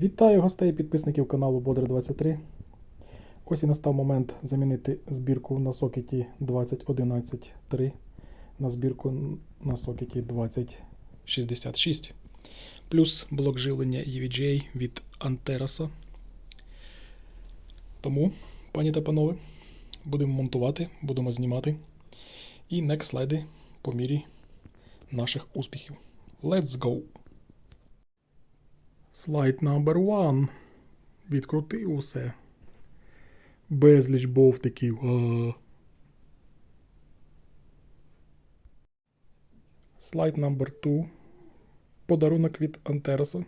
Вітаю гостей і підписників каналу Бодр 23. Ось і настав момент замінити збірку на сокеті 2011.3 на збірку на сокеті 2066. Плюс блок живлення EVGA від Anteras. Тому, пані та панове, будемо монтувати, будемо знімати. І next слайди по мірі наших успіхів. Let's go! Слайд номер one. Відкрутив усе. Безліч бовтиків. Слайд номер 2. Подарунок від Антереса.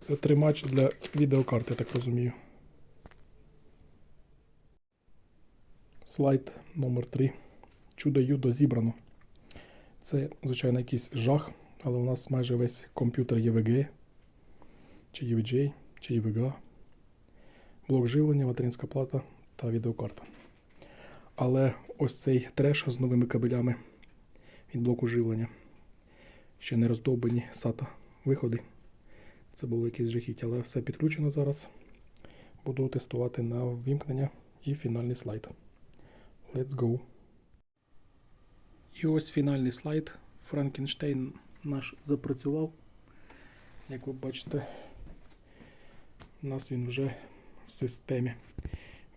Це тримач для відеокарти, так розумію. Слайд номер 3. Чудо юдо зібрано. Це, звичайно, якийсь жах, але у нас майже весь комп'ютер є VGA чи UVJ, чи EVGA, блок живлення, материнська плата та відеокарта. Але ось цей треш з новими кабелями від блоку живлення. Ще не роздовбані SATA виходи. Це було якесь жахіття, але все підключено зараз. Буду тестувати на ввімкнення і фінальний слайд. Let's go. І ось фінальний слайд. Франкенштейн наш запрацював. Як ви бачите, у нас він вже в системі.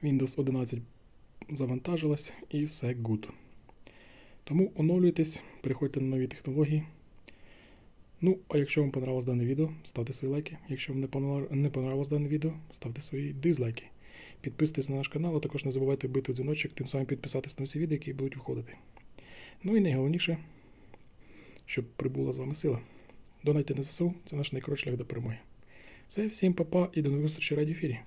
Windows 11 завантажилась і все good. Тому оновлюйтесь, переходьте на нові технології. Ну, а якщо вам понравилось дане відео, ставте свої лайки. Якщо вам не понравилось дане відео, ставте свої дизлайки. Підписуйтесь на наш канал, а також не забувайте бити дзвіночок, тим самим підписатись на всі відео, які будуть виходити. Ну і найголовніше, щоб прибула з вами сила. Донайте на ЗСУ, це наш найкоротший шлях до перемоги. Все, всім па-па і до нових зустрічей в радіоефірі.